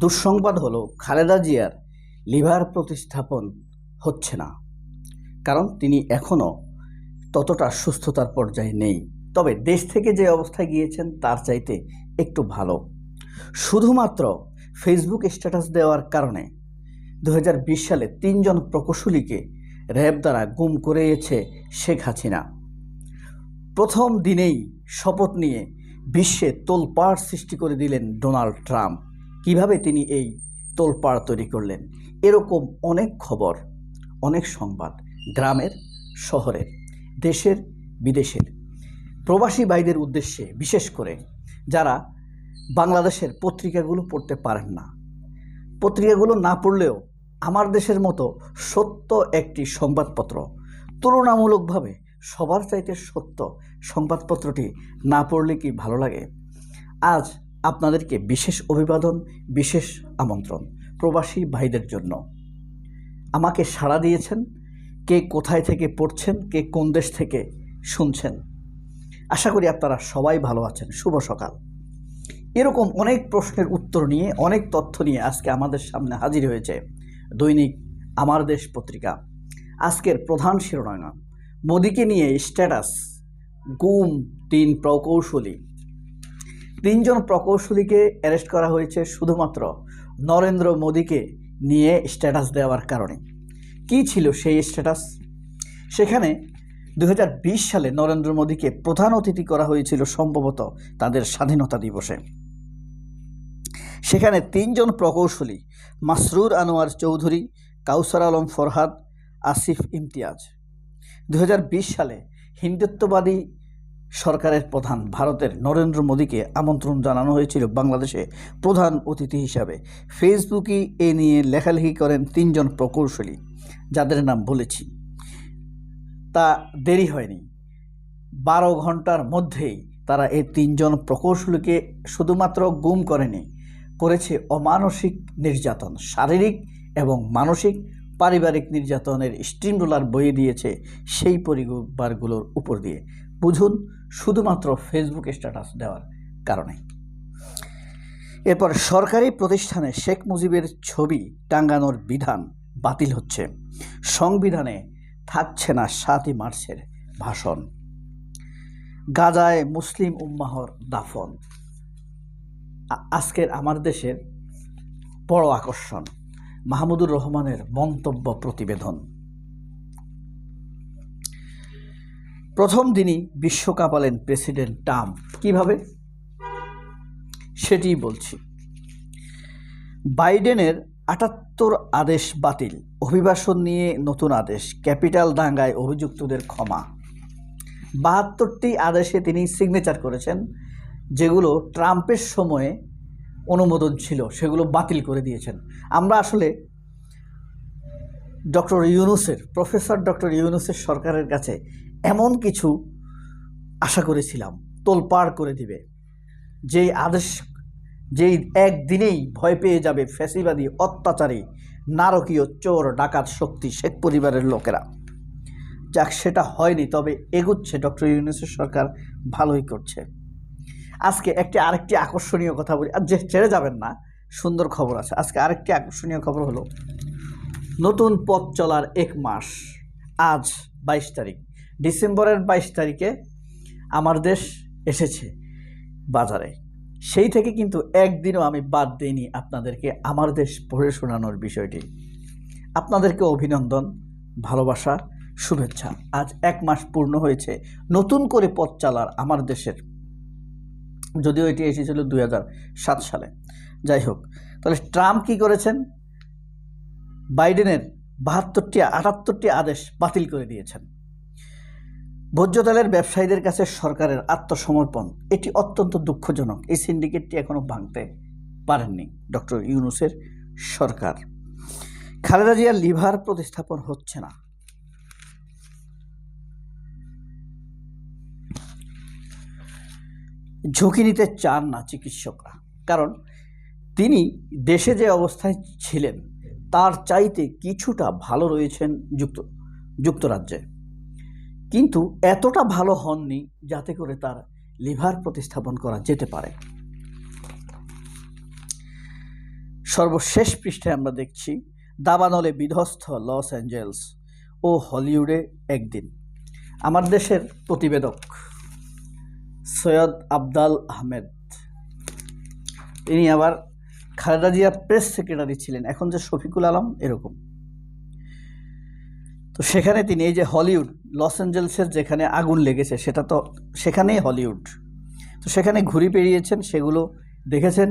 দুঃসংবাদ হলো খালেদা জিয়ার লিভার প্রতিস্থাপন হচ্ছে না। কারণ তিনি এখনও ততটা সুস্থতার পর্যায়ে নেই। তবে দেশ থেকে যে অবস্থায় গিয়েছেন, তার চাইতে একটু ভালো। শুধুমাত্র ফেসবুক স্ট্যাটাস দেওয়ার কারণে দু হাজার বিশ সালে তিনজন প্রকৌশলীকে র্যাব দ্বারা গুম করেছে শেখ হাসিনা। প্রথম দিনেই শপথ নিয়ে বিশ্বে তোলপাড় সৃষ্টি করে দিলেন ডোনাল্ড ট্রাম্প। কীভাবে তিনি এই তোলপাড় তৈরি করলেন? এরকম অনেক খবর, অনেক সংবাদ গ্রামের, শহরের, দেশের, বিদেশের প্রবাসী ভাইদের উদ্দেশ্যে, বিশেষ করে যারা বাংলাদেশের পত্রিকাগুলো পড়তে পারেন না। পত্রিকাগুলো না পড়লেও আমার দেশের মতো সত্য একটি সংবাদপত্র, তুলনামূলকভাবে সবার চাইতে সত্য সংবাদপত্রটি না পড়লে কি ভালো লাগে? আজ আপনাদেরকে বিশেষ অভিবাদন, বিশেষ আমন্ত্রণ প্রবাসী ভাইদের জন্য। আমাকে সাড়া দিয়েছেন, কে কোথায় থেকে পড়ছেন, কে কোন দেশ থেকে শুনছেন। আশা করি আপনারা সবাই ভালো আছেন। শুভ সকাল। এরকম অনেক প্রশ্নের উত্তর নিয়ে, অনেক তথ্য নিয়ে আজকে আমাদের সামনে হাজির হয়েছে দৈনিক আমার দেশ পত্রিকা। আজকের প্রধান শিরোনাম, মোদিকে নিয়ে স্ট্যাটাস, গুম তিন প্রকৌশলী। তিনজন প্রকৌশলীকে অ্যারেস্ট করা হয়েছে শুধুমাত্র নরেন্দ্র মোদিকে নিয়ে স্ট্যাটাস দেওয়ার কারণে। কি ছিল সেই স্ট্যাটাস? সেখানে দু হাজার বিশ সালে নরেন্দ্র মোদীকে প্রধান অতিথি করা হয়েছিল সম্ভবত তাদের স্বাধীনতা দিবসে। সেখানে তিনজন প্রকৌশলী, মাসরুর আনোয়ার চৌধুরী, কাউসার আলম ফরহাদ, আসিফ ইমতিয়াজ। দু হাজার বিশ সালে হিন্দুত্ববাদী সরকারের প্রধান ভারতের নরেন্দ্র মোদীকে আমন্ত্রণ জানানো হয়েছিল বাংলাদেশে প্রধান অতিথি হিসাবে। ফেসবুকে এ নিয়ে লেখালেখি করেন তিনজন প্রকৌশলী, যাদের নাম বলেছি। তা দেরি হয়নি। বারো ঘণ্টার মধ্যেই তারা এই তিনজন প্রকৌশলীকে শুধুমাত্র গুম করেনি, করেছে অমানসিক নির্যাতন, শারীরিক এবং মানসিক, পারিবারিক নির্যাতনের স্টিম রোলার দিয়েছে সেই পরিবারগুলোর উপর দিয়ে। বুঝুন, শুধুমাত্র ফেসবুক স্ট্যাটাস দেওয়ার কারণে। এরপর সরকারি প্রতিষ্ঠানে শেখ মুজিবের ছবি টাঙ্গানোর বিধান বাতিল হচ্ছে। সংবিধানে থাকছে না সাতই মার্চের ভাষণ। গাজায় মুসলিম উম্মাহর দাফন। আজকের আমার দেশের বড় আকর্ষণ, মাহমুদুর রহমানের মন্তব্য প্রতিবেদন। প্রথম দিনই বিশ্ব কাঁপালেন প্রেসিডেন্ট ট্রাম্প। কীভাবে? সেটিই বলছি। বাইডেনের আটাত্তর আদেশ বাতিল। অভিবাসন নিয়ে নতুন আদেশ। ক্যাপিটাল দাঙ্গায় অভিযুক্তদের ক্ষমা। বাহাত্তরটি আদেশে তিনি সিগনেচার করেছেন, যেগুলো ট্রাম্পের সময়ে অনুমোদন ছিল, সেগুলো বাতিল করে দিয়েছেন। আমরা আসলে ডক্টর ইউনুসের, প্রফেসর ডক্টর ইউনুসের সরকারের কাছে এমন কিছু আশা করেছিলাম, তোলপাড় করে দিবে। যেই আদেশ, যেই একদিনেই ভয় পেয়ে যাবে ফ্যাসিবাদী, অত্যাচারী, নারকীয় চোর, ডাকাত শক্তি শেখ পরিবারের লোকেরা। যাক, সেটা হয়নি, তবে এগুচ্ছে ডক্টর ইউনুসের সরকার ভালোই করছে। আজকে একটি আরেকটি আকর্ষণীয় কথা বলি। আর যে ছেড়ে যাবেন না, সুন্দর খবর আছে। আজকে আরেকটি আকর্ষণীয় খবর হলো, নতুন পথ চলার এক মাস, আজ বাইশ তারিখ। ডিসেম্বরের বাইশ তারিখে আমার দেশ এসেছে বাজারে। সেই থেকে কিন্তু একদিনও আমি বাদ দিইনি আপনাদেরকে আমার দেশ পড়ে শোনানোর বিষয়টি। আপনাদেরকে অভিনন্দন, ভালোবাসা, শুভেচ্ছা। আজ এক মাস পূর্ণ হয়েছে, নতুন করে পথ চালার আমার দেশের। যদিও এটি এসেছিল দুই সালে। যাই হোক, তাহলে ট্রাম্প কী করেছেন? বাইডেনের বাহাত্তরটি, আটাত্তরটি আদেশ বাতিল করে দিয়েছেন। ভোজ্য তেলের ব্যবসায়ীদের কাছে সরকারের আত্মসমর্পণ, এটি অত্যন্ত দুঃখজনক। এই সিন্ডিকেটটি এখনও ভাঙতে পারেননি ডক্টর ইউনুসের সরকার। খালেদা জিয়ার লিভার প্রতিস্থাপন হচ্ছে না। ঝুঁকি নিতে চান না চিকিৎসকরা, কারণ তিনি দেশে যে অবস্থায় ছিলেন, তার চাইতে কিছুটা ভালো রয়েছেন যুক্ত যুক্তরাজ্যে। কিন্তু এতটা ভালো হননি যাতে করে তার লিভার প্রতিস্থাপন করা যেতে পারে। সর্বশেষ পৃষ্ঠায় আমরা দেখছি, দাবানলে বিধ্বস্ত লস অ্যাঞ্জেলস ও হলিউডে একদিন। আমার দেশের প্রতিবেদক সৈয়দ আবদাল আহমেদ। তিনি আবার খালেদা জিয়ার প্রেস সেক্রেটারি ছিলেন। এখন যে শফিকুল আলম এরকম। তো সেখানে তিনি এই যে হলিউড, লস অ্যাঞ্জেলসের যেখানে আগুন লেগেছে, সেটা তো সেখানেই হলিউড। তো সেখানে ঘুরি পেরিয়েছেন, সেগুলো দেখেছেন?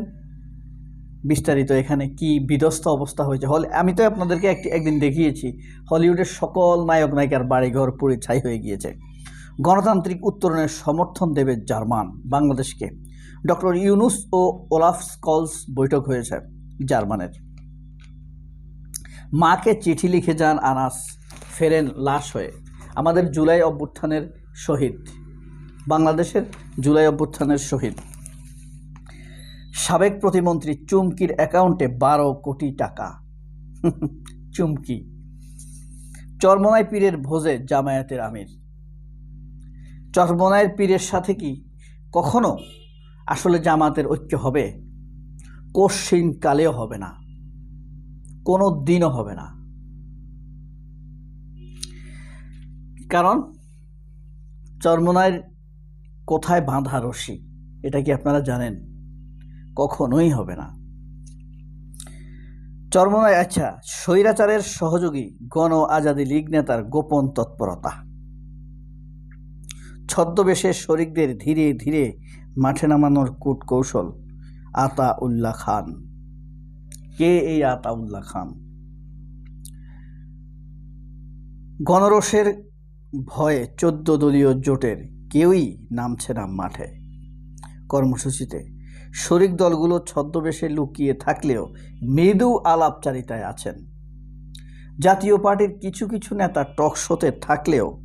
বিস্তারিত এখানে কি বিধ্বস্ত অবস্থা হয়েছে? হল আমি তো আপনাদেরকে একটি একদিন দেখিয়েছি, হলিউডের সকল নায়ক নায়িকার বাড়িঘর পুড়ে ছাই হয়ে গিয়েছে। গণতান্ত্রিক উত্তরণের সমর্থন দেবে জার্মান, বাংলাদেশকে। ডক্টর ইউনুস ও ওলাফ স্কলস বৈঠক হয়েছে জার্মানের। মাকে চিঠি লিখে যান আনাস। ফেরেন লাশ হয়ে। আমাদের জুলাই অভ্যুত্থানের শহীদ। বাংলাদেশের জুলাই অভ্যুত্থানের শহীদ। সাবেক প্রতিমন্ত্রী চুমকির অ্যাকাউন্টে বারো কোটি টাকা। চুমকি। চরমনাই পীরের ভোজে জামায়াতের আমির। চরমনাইয়ের পীরের সাথে কি কখনো আসলে জামাতের ঐক্য হবে? কোশ্চিন কালেও হবে না। কোনো দিনও হবে না। কারণ চরমনাইয়ের কোথায় বাঁধা রশি? এটা কি আপনারা জানেন? কখনোই হবে না। চরমনায় আচ্ছা স্বৈরাচারের সহযোগী, গণ আজাদি লীগ নেতার গোপন তৎপরতা। ছদ্মবেশে শরিকদের ধীরে ধীরে মাঠে নামানোর কূট কৌশল আতা উল্লাহ খান। কে এই আতা উল্লাহ খান? গণরসের ভয়ে চোদ্দ দলীয় জোটের কেউই নামছে না মাঠে। কর্মসূচিতে শরিক দলগুলো ছদ্মবেশে লুকিয়ে থাকলেও মৃদু আলাপচারিতায় আছেন। জাতীয় পার্টির কিছু কিছু নেতা টকশোতে থাকলেও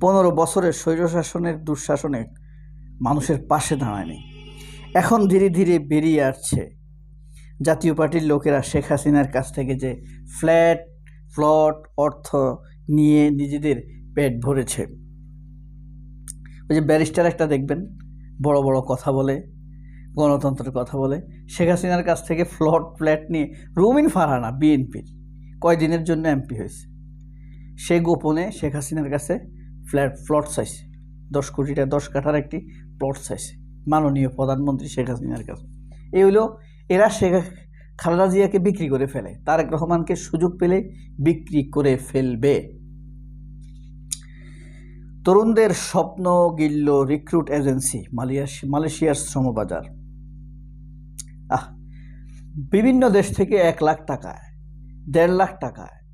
পনেরো বছরের স্বৈরশাসনের দুঃশাসনে মানুষের পাশে দাঁড়ায়নি। এখন ধীরে ধীরে বেরিয়ে আসছে। জাতীয় পার্টির লোকেরা শেখ হাসিনার কাছ থেকে যে ফ্ল্যাট, প্লট, অর্থ নিয়ে নিজেদের পেট ভরেছে। ওই যে ব্যারিস্টার একটা দেখবেন, বড় বড় কথা বলে, গণতন্ত্রের কথা বলে, শেখ হাসিনার কাছ থেকে ফ্লট, ফ্ল্যাট নিয়ে রুমিন ফারহানা, বিএনপির, কয়দিনের জন্য এমপি হয়েছে। সে গোপনে শেখ হাসিনার কাছে ফ্ল্যাট, ফ্লট চাইছে। দশ কোটিটা দশ কাঠার একটি প্লট চাইছে, মাননীয় প্রধানমন্ত্রী শেখ হাসিনার কাছে। এই হলো এরা শেখ, খালেদা জিয়াকে বিক্রি করে ফেলে, তারেক রহমানকে সুযোগ পেলে বিক্রি করে ফেলবে। তরুণদের স্বপ্ন গিল্ল রিক্রুট এজেন্সি, মালিয়াস, মালয়েশিয়ার শ্রমবাজার। আহ, বিভিন্ন দেশ থেকে এক লাখ টাকায়, দেড় লাখ টাকায়,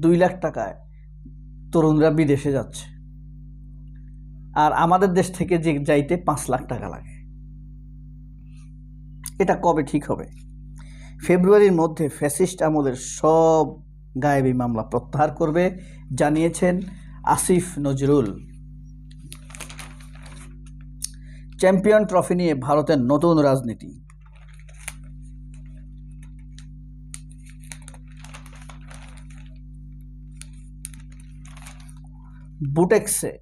দুই লাখ টাকায় তরুণরা বিদেশে যাচ্ছে। আর আমাদের দেশ থেকে যে যাইতে পাঁচ লাখ টাকা লাগে। এটা কবে ঠিক হবে? ফেব্রুয়ারির মধ্যে ফ্যাসিস্ট আমলের সব গায়েবী মামলা প্রত্যাহার করবে, জানিয়েছেন আসিফ নজরুল। চ্যাম্পিয়ন ট্রফি নিয়ে ভারতের নতুন রাজনীতি। বুটেক্সে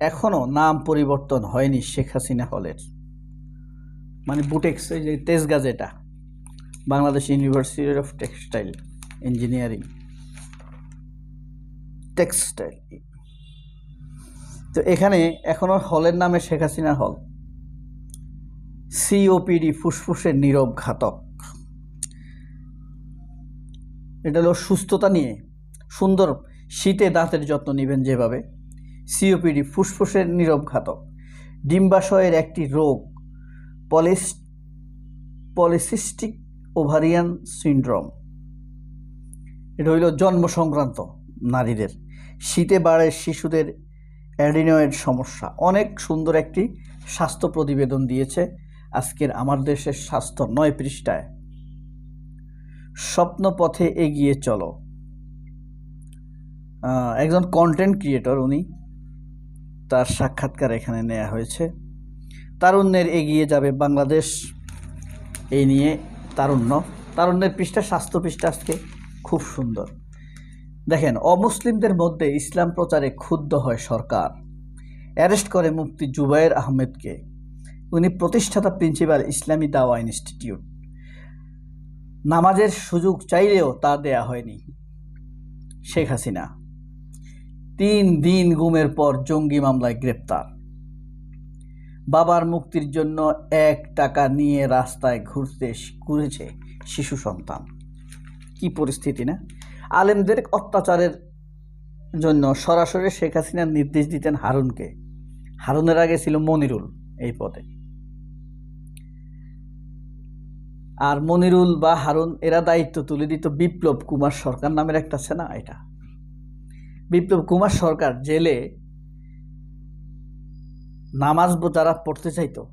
এখনও নাম পরিবর্তন হয়নি শেখ হাসিনা হলের। মানে বুটেক্স এই যে তেজগাঁ যেটা, Bangladesh university of textile engineering textile তো এখানে এখনও হলের নামে শেখ হাসিনা হল। সিওপিডি ফুসফুসের নীরব ঘাতক। এটা হলো সুস্থতা নিয়ে। সুন্দর, শীতে দাঁতের যত্ন নেবেন যেভাবে। সিওপিডি ফুসফুসের নীরব ঘাতক। ডিম্বাশয়ের একটি রোগ, পলিস, পলিসিস্টিক ওভারিয়ান সিন্ড্রোম। এটা হইল জন্ম সংক্রান্ত নারীদের। শীতে বাড়ে শিশুদের অ্যাডিনয়েড সমস্যা। অনেক সুন্দর একটি স্বাস্থ্য প্রতিবেদন দিয়েছে আজকের আমার দেশের স্বাস্থ্য নয় পৃষ্ঠায়। স্বপ্ন পথে এগিয়ে চলো। একজন কন্টেন্ট ক্রিয়েটর উনি তার সাক্ষাৎকার এখানে নেওয়া হয়েছে। তারুণ্যের এগিয়ে যাবে বাংলাদেশ। এই নিয়ে তারুণ্য। তারুণ্যের পৃষ্ঠা, স্বাস্থ্য পৃষ্ঠা আজকে খুব সুন্দর। দেখেন, অমুসলিমদের মধ্যে ইসলাম প্রচারে ক্ষুব্ধ হয় সরকার। অ্যারেস্ট করে মুফতি জুবায়ের আহমেদকে। উনি প্রতিষ্ঠাতা প্রিন্সিপাল ইসলামী দাওয়া ইনস্টিটিউট। নামাজের সুযোগ চাইলেও তা দেয়া হয়নি শেখ হাসিনা। তিন দিন গুমের পর জঙ্গি মামলায় গ্রেপ্তার। বাবার মুক্তির জন্য এক টাকা নিয়ে রাস্তায় ঘুরতে ঘুরেছে শিশু সন্তান। কি পরিস্থিতি না? আলেমদের অত্যাচারের জন্য সরাসরি শেখ হাসিনার নির্দেশ দিতেন হারুনকে। হারুনের আগে ছিল মনিরুল এই পদে। আর মনিরুল বা হারুন, এরা দায়িত্ব তুলে দিত বিপ্লব কুমার সরকার নামের একটা আছে না এটা। বিপ্লব কুমার সরকার জেলে নামাজ যারা পড়তে চাইতো,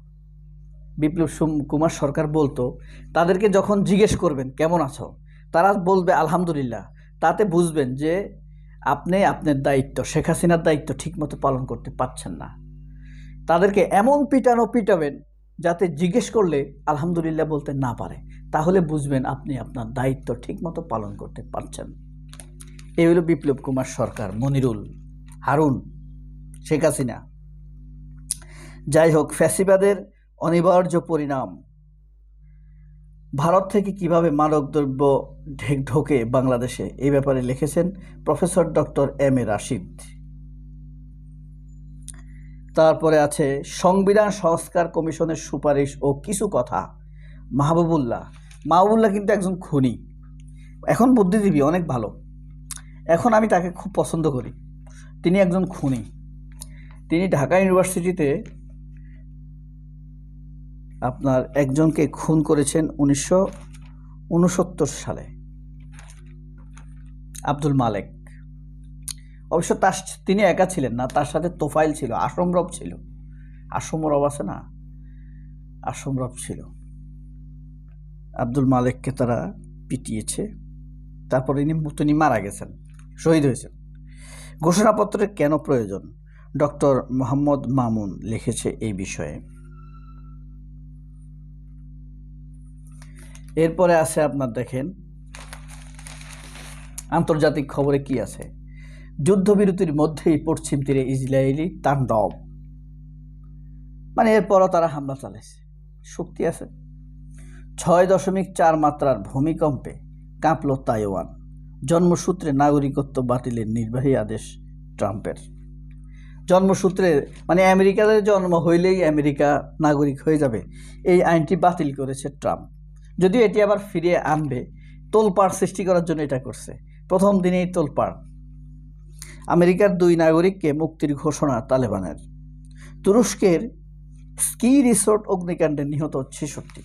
বিপ্লব কুমার সরকার বলতো, তাদেরকে যখন জিজ্ঞেস করবেন, কেমন আছো? তারা বলবে, আলহামদুলিল্লাহ। তাতে বুঝবেন যে আপনি আপনার দায়িত্ব, শেখ হাসিনার দায়িত্ব ঠিকমতো পালন করতে পারছেন না। তাদেরকে এমন পিটানো, পিটাবেন যাতে জিজ্ঞেস করলে আলহামদুলিল্লাহ বলতে না পারে, তাহলে বুঝবেন আপনি আপনার দায়িত্ব ঠিকমতো পালন করতে পারছেন। এই হলো বিপ্লব কুমার সরকার, মনিরুল হারুন, শেখ হাসিনা। যাই হোক, ফ্যাসিবাদের অনিবার্য পরিণাম। ভারত থেকে কীভাবে মাদকদ্রব্য ঢেক ঢোকে বাংলাদেশে এই ব্যাপারে লিখেছেন professor doctor M A Rashid. তারপরে আছে সংবিধান সংস্কার কমিশনের সুপারিশ ও কিছু কথা। মাহবুবুল্লাহ। মাহবুবুল্লাহ কিন্তু একজন খুনি। এখন বুদ্ধিজীবী, অনেক ভালো। এখন আমি তাকে খুব পছন্দ করি। তিনি একজন খুনি। তিনি ঢাকা ইউনিভার্সিটিতে আপনার একজনকে খুন করেছেন উনিশশো উনসত্তর সালে। আব্দুল মালেক। অবশ্য তার তিনি একা ছিলেন না, তার সাথে তোফাইল ছিল আসমরব ছিল। আসমরব আছে না? আসমরব ছিল। আব্দুল মালেককে তারা পিটিয়েছে। তারপর ইনি তিনি মারা গেছেন, শহীদ হয়েছেন। ঘোষণাপত্রের কেন প্রয়োজন? ডক্টর মোহাম্মদ মামুন লিখেছে এই বিষয়ে। এরপরে আছে আপনার দেখেন, আন্তর্জাতিক খবরে কি আছে? যুদ্ধবিরতির মধ্যেই পশ্চিম তীরে ইসরায়েলি তাণ্ডব। মানে এরপরও তারা হামলা চালাইছে। শক্তি আছে। ছয় দশমিক চার মাত্রার ভূমিকম্পে কাঁপল তাইওয়ান, জন্মসূত্রে নাগরিকত্ব বাতিলের নির্বাহী আদেশ ট্রাম্পের। জন্মসূত্রে মানে আমেরিকাতে জন্ম হইলেই আমেরিকা নাগরিক হয়ে যাবে, এই আইনটি বাতিল করেছে ট্রাম্প। যদিও এটি আবার ফিরিয়ে আনবে, তোলপাড় সৃষ্টি করার জন্য এটা করছে। প্রথম দিনেই তোলপাড়। আমেরিকার দুই নাগরিককে মুক্তির ঘোষণা তালেবানের। তুরস্কের স্কি রিসোর্ট অগ্নিকাণ্ডে নিহত ছেষট্টি।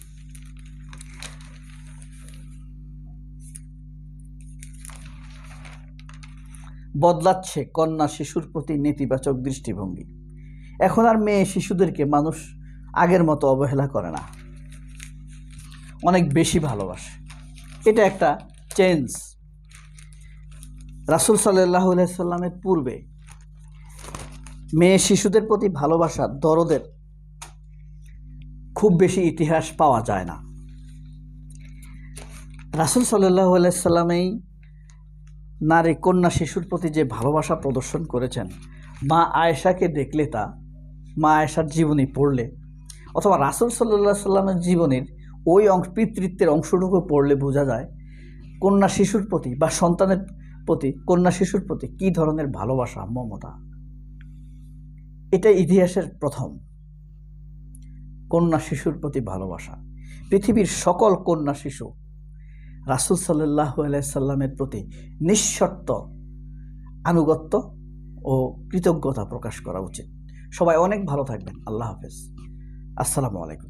বদলাচ্ছে কন্যা শিশুর প্রতি নেতিবাচক দৃষ্টিভঙ্গি। এখন আর মেয়ে শিশুদেরকে মানুষ আগের মতো অবহেলা করে না। অনেক বেশি ভালোবাসে। এটা একটা চেঞ্জ। রাসুল সাল্লাহ সাল্লামের পূর্বে মেয়ে শিশুদের প্রতি ভালোবাসা, দরদের খুব বেশি ইতিহাস পাওয়া যায় না। রাসুল সাল্লাহ সাল্লামেই নারী কন্যা শিশুর প্রতি যে ভালোবাসা প্রদর্শন করেছেন, মা আয়েশাকে দেখলে তা, মা আয়েশার জীবনী পড়লে, অথবা রাসুল সাল্লাহ সাল্লামের জীবনের ওই অংশ, পিতৃত্বের অংশটুকু পড়লে বোঝা যায়, কন্যা শিশুর প্রতি বা সন্তানের প্রতি, কন্যা শিশুর প্রতি কী ধরনের ভালোবাসা, মমতা? এটা ইতিহাসের প্রথম। কন্যা শিশুর প্রতি ভালোবাসা। পৃথিবীর সকল কন্যা শিশু রাসুল সাল্লাহ সাল্লামের প্রতি নিঃশর্ত আনুগত্য ও কৃতজ্ঞতা প্রকাশ করা উচিত। সবাই অনেক ভালো থাকবেন। আল্লাহ হাফেজ। আসসালামু আলাইকুম।